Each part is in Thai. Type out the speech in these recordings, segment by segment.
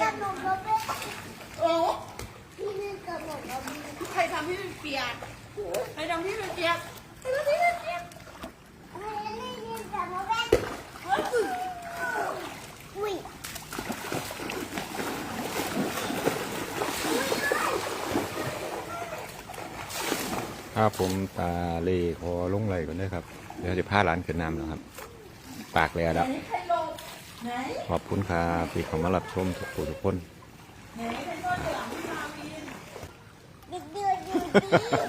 กับหนมบ๊บ้โอ้พี่นี่นกับหนมบ๊บบี้ใครทำพี่เป็นเปียกใครทำพี่เป็นเปียกใครทำพี่เป็นเปียกใครเล่นกับหนมบ๊อบบี้อุ้ยครัผมตาเลคอลงไหลก่อนด้วยครับ เดี๋ยวจะพาหลานขึ้นน้ำแล้วครับ ปากเลยแล้ว ขอบคุณครับที่เขามารับชมทุกผู้ทุกคนไหนใครซ่อนอยู่หลังพี่มาวินดืดดืดดืดดืด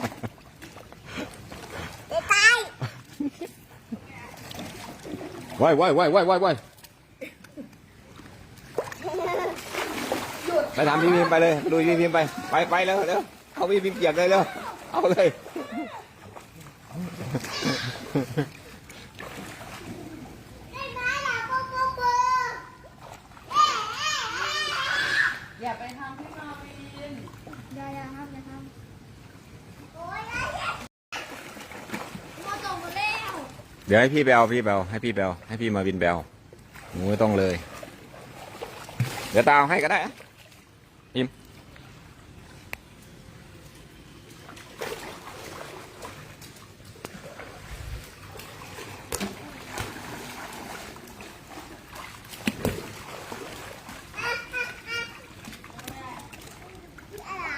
จะตายว้ายว้ายว้ายว้ายว้ายว้ายไปทำพี่พิมพ์ไปเลยดูพี่พิมพ์ไป ไปไปแล้วเร็วเอาพี่พิมพ์เปียกเลยเร็วเอาเลย ได้ไหมล่ะปุ๊บปุ๊บปุ๊บเอ๊ะเอ๊ะเอ๊ะ อย่าไปทำพี่มาวิน อย่าอย่าครับอย่าทำโอ้ยอย่าอย่ามาตรงมาแล้ว เดี๋ยวให้พี่แบลพี่แบลให้พี่แบลให้พี่มาบินแบลหนูไม่ต้องเลย เดี๋ยวตาเอาให้ก็ได้อะพิมพ์ อะไร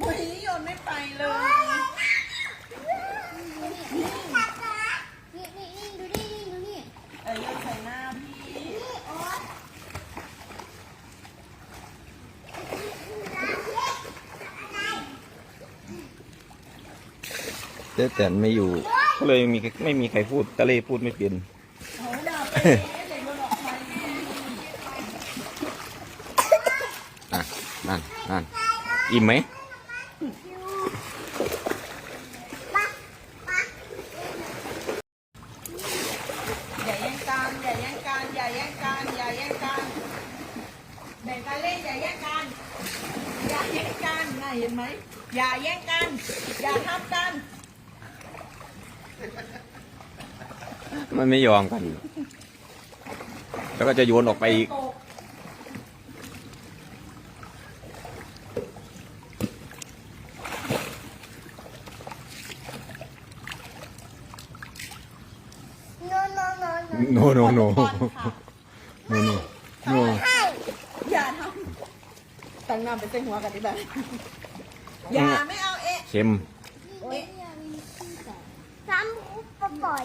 อุ้ยโยนไม่ไปเลย นี่นี่นี่ดูนี่นี่ดูนี่ เอ้ยโยนใส่หน้าพี่ นี่โอ๊ย เจ๊แต่ไม่อยู่ ก็เลยมีไม่มีใครพูดตะเล่พูดไม่เป็นโหด่าไปเลยนนั่นนั่นอิ่มไหมอย่าแย่งกันอย่าแย่งกันอย่าแย่งกันอย่าแย่งกันแบ่งกันเล่นอย่าแย่งกันอย่าแย่งกันน่ะเห็นไหมอย่าแย่งกัน อย่าทับกัน มันไม่ยอมกัน แล้วก็จะโยนออกไปอีกตกโนโนโนโนโนโนโนบอลค่ะโนโนโนให้อย่าทำตั้งน้ำไปเส้นหัวกันดิแบบอย่าไม่เอาเอ๊ะเค็มโอ๊ยซ้ำปล่อย